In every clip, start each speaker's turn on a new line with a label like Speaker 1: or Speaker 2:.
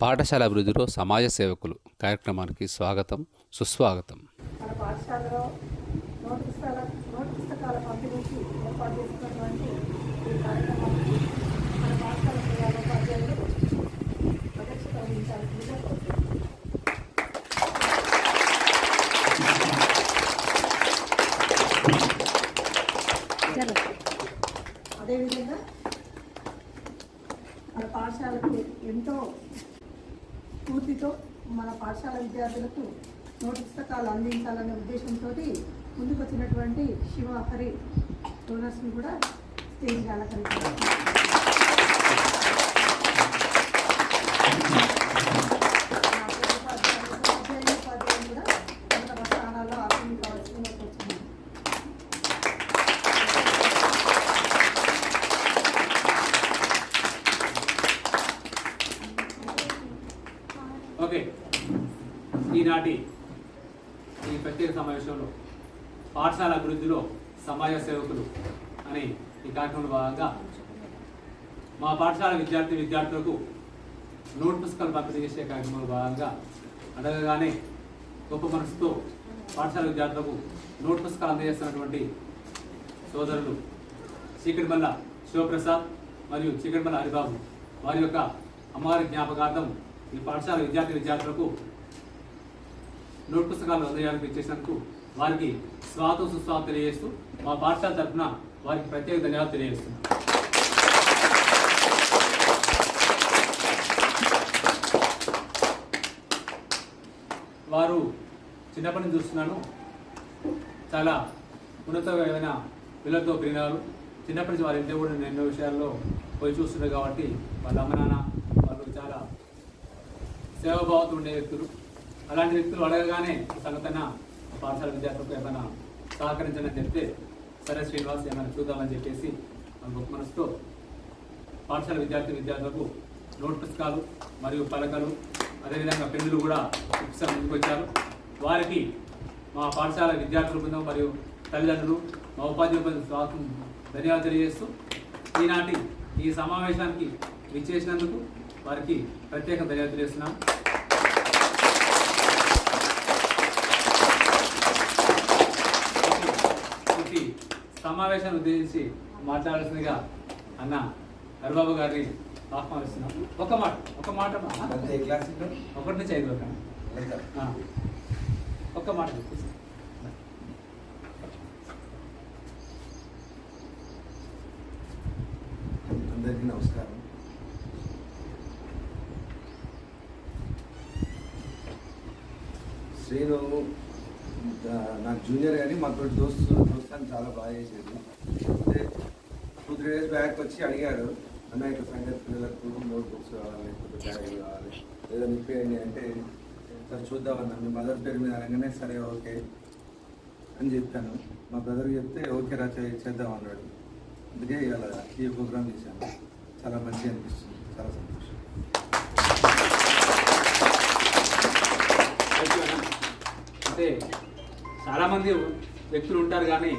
Speaker 1: పాఠశాల అభివృద్ధిలో సమాజ సేవకులు కార్యక్రమానికి స్వాగతం సుస్వాగతం.
Speaker 2: మన పాఠశాలలో పుస్తకాల పుస్తకాల పంపిణీకి ఏర్పాటు చేసినటువంటి ఈ కార్యక్రమానికి మన పాఠశాల ప్రధానోపాధ్యాయులు అధ్యక్షత వహించాల్సిందిగా అదేవిధంగా మన పాఠశాలకు ఎంతో స్ఫూర్తితో మన పాఠశాల విద్యార్థులకు నోటు పుస్తకాలు అందించాలనే ఉద్దేశంతో ముందుకు వచ్చినటువంటి శివ హరి డోనర్స్ని కూడా స్టేజ్కి అలంకరించారు.
Speaker 3: ఓకే. ఈనాటి ఈ ప్రత్యేక సమావేశంలో పాఠశాల అభివృద్ధిలో సమాజ సేవకులు అనే ఈ కార్యక్రమంలో భాగంగా మా పాఠశాల విద్యార్థి విద్యార్థులకు నోట్ పుస్తకాలు పంపిణీ చేసే కార్యక్రమంలో భాగంగా అడగగానే గొప్ప మనసుతో పాఠశాల విద్యార్థులకు నోట్ పుస్తకాలు అందజేస్తున్నటువంటి సోదరులు చీకటిమల్ల శివప్రసాద్ మరియు చీకటిమల్ల హరిబాబు. వారి యొక్క అమ్మవారి జ్ఞాపకార్థం ఈ పాఠశాల విద్యార్థి విద్యార్థులకు నోట్ పుస్తకాలు అందజేయాలని ఇచ్చేసినందుకు వారికి స్వాగతం సుస్వాగతం తెలియజేస్తూ మా పాఠశాల తరఫున వారికి ప్రత్యేక ధన్యవాదాలు తెలియజేస్తున్నాం. వారు చిన్నప్పటి నుంచి చూస్తున్నాను. చాలా ఉన్నతమైన పిల్లలతో పెరిగినారు చిన్నప్పటి నుంచి వారి ఇంట్లో కూడా నేను ఎన్నో విషయాల్లో పోయి చూస్తున్నారు కాబట్టి వాళ్ళ అమ్మ నాన్న వాళ్ళు చాలా సేవభావంతో ఉండే వ్యక్తులు. అలాంటి వ్యక్తులు అడగగానే సంగతన పాఠశాల విద్యార్థులకు ఏమైనా సహకరించని చెప్తే సరే శ్రీనివాస్ ఏమైనా చూద్దామని చెప్పేసి గొప్ప మనసుతో పాఠశాల విద్యార్థి విద్యార్థులకు నోట్ పుస్తకాలు మరియు పలకలు అదేవిధంగా పెన్నులు కూడా ఇప్పిస్తా ముందుకు వచ్చారు. వారికి మా పాఠశాల విద్యార్థుల బృందం మరియు తల్లిదండ్రులు మా ఉపాధ్యాయుల స్వాగతం ధన్యవాదాలు తెలియజేస్తూ ఈనాటి ఈ సమావేశానికి విచ్చేసినందుకు వారికి ప్రత్యేక ధన్యవాదాలు తెలియజేస్తున్నాం ఈ సమావేశాన్ని ఉద్దేశించి మాట్లాడాల్సిందిగా అన్న హరిబాబు గారిని ఆహ్వానిస్తున్నాం ఒక మాట ఒక మాట? ఒకటి నుంచి ఐదు వరకు? ఆ. ఒక్క మాట.
Speaker 4: అందరికీ నమస్కారం శ్రీను నాకు జూనియర్ కానీ మాతో దోస్తు దోస్తాన్ని చాలా బాగా చేసేది. అంటే టూ త్రీ డేస్ బ్యాక్ వచ్చి అడిగారు అన్న ఇట్లా సంగతి పిల్లలకు నోట్ బుక్స్ కావాలి లేకపోతే బ్యాగ్ కావాలి లేదా నిప్పేయండి అంటే సార్ చూద్దామన్నా మీ మదర్ పేరు మీద అనగానే సరే ఓకే అని చెప్పాను. మా బ్రదర్ చెప్తే ఓకే రా చేద్దాం అన్నాడు. అందుకే ఇవాళ ఈ ప్రోగ్రామ్ చేశాను. చాలా మంచిగా అనిపిస్తుంది చాలా సంతోషం
Speaker 3: థాంక్యూ అన్న. అంటే చాలామంది వ్యక్తులు ఉంటారు కానీ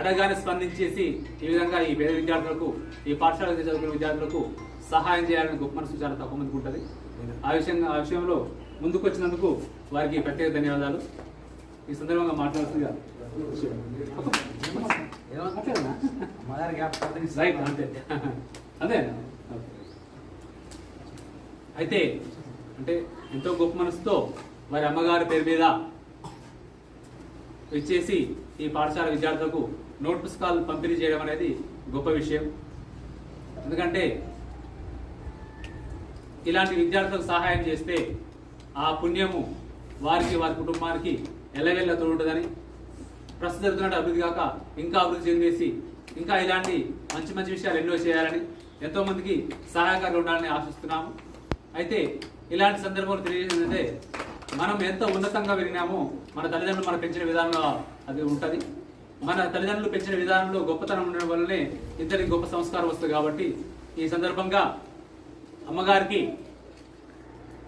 Speaker 3: అడగానే స్పందించేసి ఈ విధంగా ఈ పేద విద్యార్థులకు ఈ పాఠశాల చదువుకునే విద్యార్థులకు సహాయం చేయాలని గొప్ప మనసు చాలా తక్కువ మందికి ఉంటుంది. ఆ విషయం ఆ విషయంలో ముందుకు వచ్చినందుకు వారికి ప్రత్యేక ధన్యవాదాలు. ఈ సందర్భంగా మాట్లాడుతుందిగా రైట్ అంతే. అంతే. అయితే అంటే ఎంతో గొప్ప మనసుతో వారి అమ్మగారి పేరు మీద ఇచ్చేసి ఈ పాఠశాల విద్యార్థులకు నోట్ పుస్తకాలు పంపిణీ చేయడం అనేది గొప్ప విషయం. ఎందుకంటే ఇలాంటి విద్యార్థులకు సహాయం చేస్తే ఆ పుణ్యము వారికి వారి కుటుంబానికి ఎల్లవెల్ల ఉంటుందని ప్రస్తుతం జరుగుతున్న అభివృద్ధి కాక ఇంకా అభివృద్ధి చెందేసి ఇంకా ఇలాంటి మంచి మంచి విషయాలు ఎన్నో చేయాలని ఎంతోమందికి సహాయకారులు ఉండాలని ఆశిస్తున్నాము. అయితే ఇలాంటి సందర్భంలో తెలియజేసిందంటే మనం ఎంత ఉన్నతంగా పెరిగినామో మన తల్లిదండ్రులు మన పెంచిన విధానంలో అది ఉంటుంది. మన తల్లిదండ్రులు పెంచిన విధానంలో గొప్పతనం ఉండడం వల్లనే ఇద్దరికి గొప్ప సంస్కారం వస్తుంది కాబట్టి ఈ సందర్భంగా అమ్మగారికి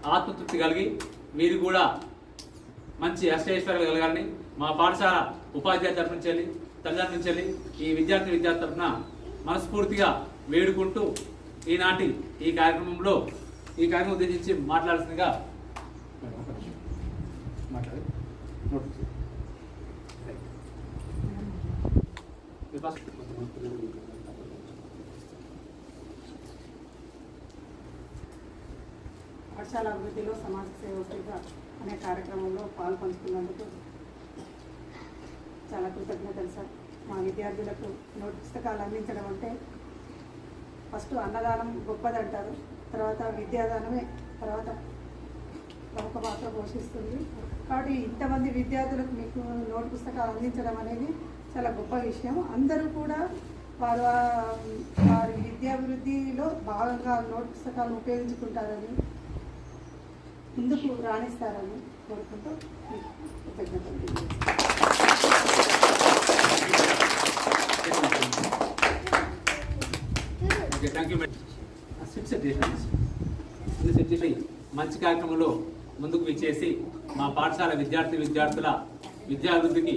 Speaker 3: ఆత్మతృప్తి కలిగి వీరు కూడా మంచి అష్టైశ్వర్యాలు కలగాలని మా పాఠశాల ఉపాధ్యాయ తరఫు నుంచి వెళ్ళి తల్లిదండ్రుల నుంచి వెళ్ళి ఈ విద్యార్థి విద్యార్థి తరఫున మనస్ఫూర్తిగా వేడుకుంటూ ఈనాటి ఈ కార్యక్రమంలో ఈ కార్యక్రమం ఉద్దేశించి మాట్లాడాల్సిందిగా మాట్లాడు నోట్
Speaker 2: పాఠశాల అభివృద్ధిలో సమాజ సేవకుడిగా అనే కార్యక్రమంలో పాల్పంచుకున్నందుకు చాలా కృతజ్ఞతలు సార్. మా విద్యార్థులకు నోట్ పుస్తకాలు అందించడం అంటే ఫస్ట్ అన్నదానం గొప్పదంటారు. తర్వాత విద్యాదానమే తర్వాత ప్రముఖ పాత్ర పోషిస్తుంది. కాబట్టి ఇంతమంది విద్యార్థులకు మీకు నోట్ పుస్తకాలు అందించడం అనేది చాలా గొప్ప విషయం అందరూ కూడా వారు వారి విద్యాభివృద్ధిలో భాగంగా నోట్ పుస్తకాలను ఉపయోగించుకుంటారని ముందుకు రాణిస్తారని కోరుకుంటూ కృతజ్ఞతలు
Speaker 3: థ్యాంక్ యూ uh, మంచి కార్యక్రమంలో ముందుకు విచ్చేసి మా పాఠశాల విద్యార్థి విద్యార్థుల విద్యాభివృద్ధికి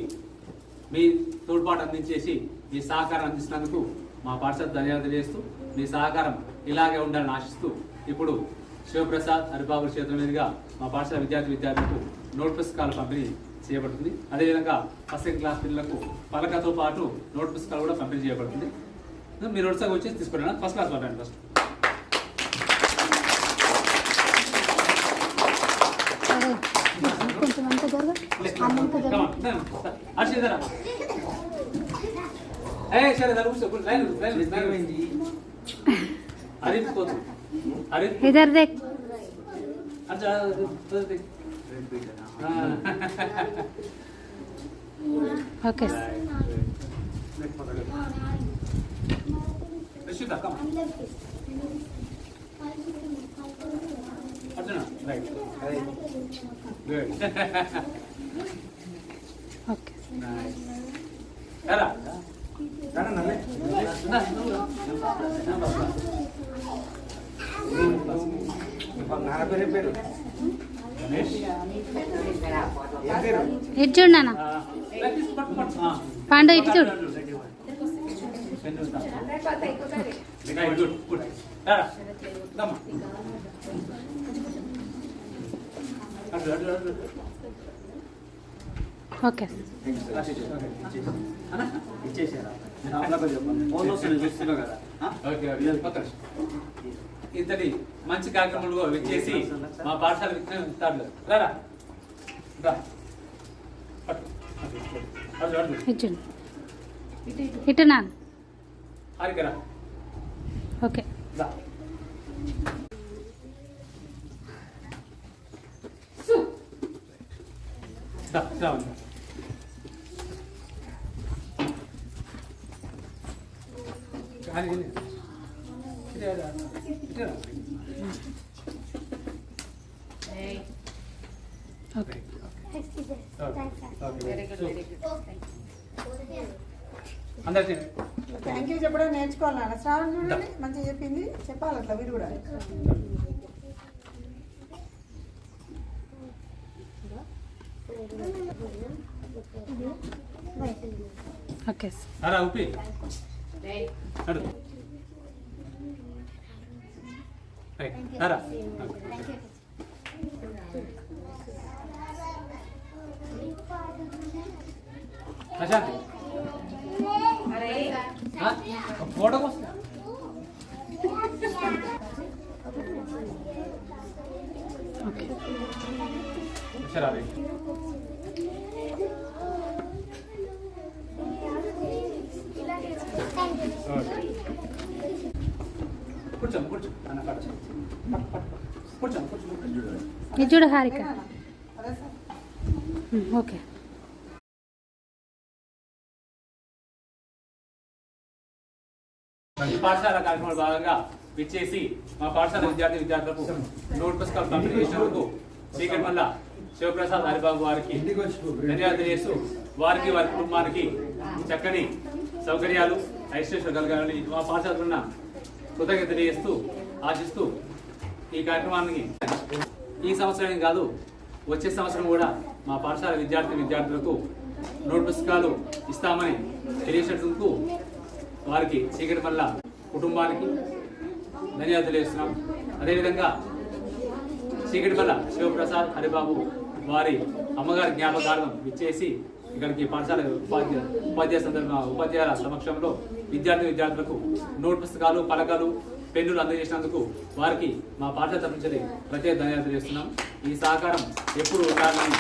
Speaker 3: మీ తోడ్పాటు అందించేసి మీ సహకారం అందిస్తున్నందుకు మా పాఠశాల ధన్యవాదాలు చేస్తూ మీ సహకారం ఇలాగే ఉండాలని ఆశిస్తూ ఇప్పుడు శివప్రసాద్ హరిబాబు చేతుల మీదుగా మా పాఠశాల విద్యార్థి విద్యార్థులకు నోట్ పుస్తకాలు పంపిణీ చేయబడుతుంది. అదేవిధంగా ఫస్ట్ క్లాస్ పిల్లలకు పలకతో పాటు నోట్ పుస్తకాలు కూడా పంపిణీ చేయబడుతుంది. మీరు ఒకసారి వచ్చేసి తీసుకున్నాను ఫస్ట్ క్లాస్ పడండి ఫస్ట్.
Speaker 5: కొంచెం అంత
Speaker 3: సరే దాని కూర్చో కూర్చో
Speaker 5: ఇటు చూడు నాన్న? పాండు ఇటు చూడు. ఓకే.
Speaker 3: ఇచ్చేసారా? ఇంతటి మంచి కార్యక్రమంలో వచ్చేసి మా పాఠశాల విద్యార్థులు రారా రా. పట్టు. అటు, అటు.
Speaker 5: ఇటు చూడు ఇటు నాన్న
Speaker 3: హారిక రా.
Speaker 5: ఓకే
Speaker 3: రా. రా, రా. కానీ ఇది- ఇది రా, ఇది రా.
Speaker 5: ఓకే
Speaker 3: అందరికీ
Speaker 2: థ్యాంక్ యూ చెప్పడం నేర్చుకోవాలి నాన్న శ్రావణ్ చూడండి మంచిగా చెప్పింది చెప్పాలి అట్లా వీరు కూడా
Speaker 5: ఓకే
Speaker 3: అరా ఉప్పి ప్రశాంతి. ఫోటో కోసం సరే
Speaker 5: చూడు హారిక
Speaker 2: అదే సార్
Speaker 5: ఉమ్, ఓకే
Speaker 3: పాఠశాల కార్యక్రమంలో భాగంగా విచ్చేసి మా పాఠశాల విద్యార్థి విద్యార్థులకు నోట్ పుస్తకాలు పంపిణీ చేసినందుకు చీకటి వల్ల శివప్రసాద్ హరిబాబు వారికి
Speaker 4: ఇంటికి వచ్చి
Speaker 3: ధన్యవాదాలు చేస్తూ వారికి వారి కుటుంబానికి చక్కని సౌకర్యాలు ఐశ్వర్యం కలగాలని మా పాఠశాలకున్న కృతజ్ఞత తెలియజేస్తూ ఆశిస్తూ ఈ కార్యక్రమానికి ఈ సంవత్సరం కాదు వచ్చే సంవత్సరం కూడా మా పాఠశాల విద్యార్థి విద్యార్థులకు నోట్ పుస్తకాలు ఇస్తామని తెలియచేటందుకు వారికి చీకటి వల్ల కుటుంబానికి ధన్యవాదాలు తెలియజేస్తున్నాం. అదేవిధంగా చీకటిపల్ల శివప్రసాద్ హరిబాబు వారి అమ్మగారి జ్ఞాపకాలను ఇచ్చేసి ఇక్కడికి పాఠశాల ఉపాధ్యాయ ఉపాధ్యాయ సందర్భ ఉపాధ్యాయుల సమక్షంలో విద్యార్థి విద్యార్థులకు నోట్ పుస్తకాలు పలకలు పెన్నులు అందజేసినందుకు వారికి మా పాఠశాల తరఫుంచే ప్రత్యేక ధన్యవాదాలు చేస్తున్నాం ఈ సహకారం ఎప్పుడు ఉండాలని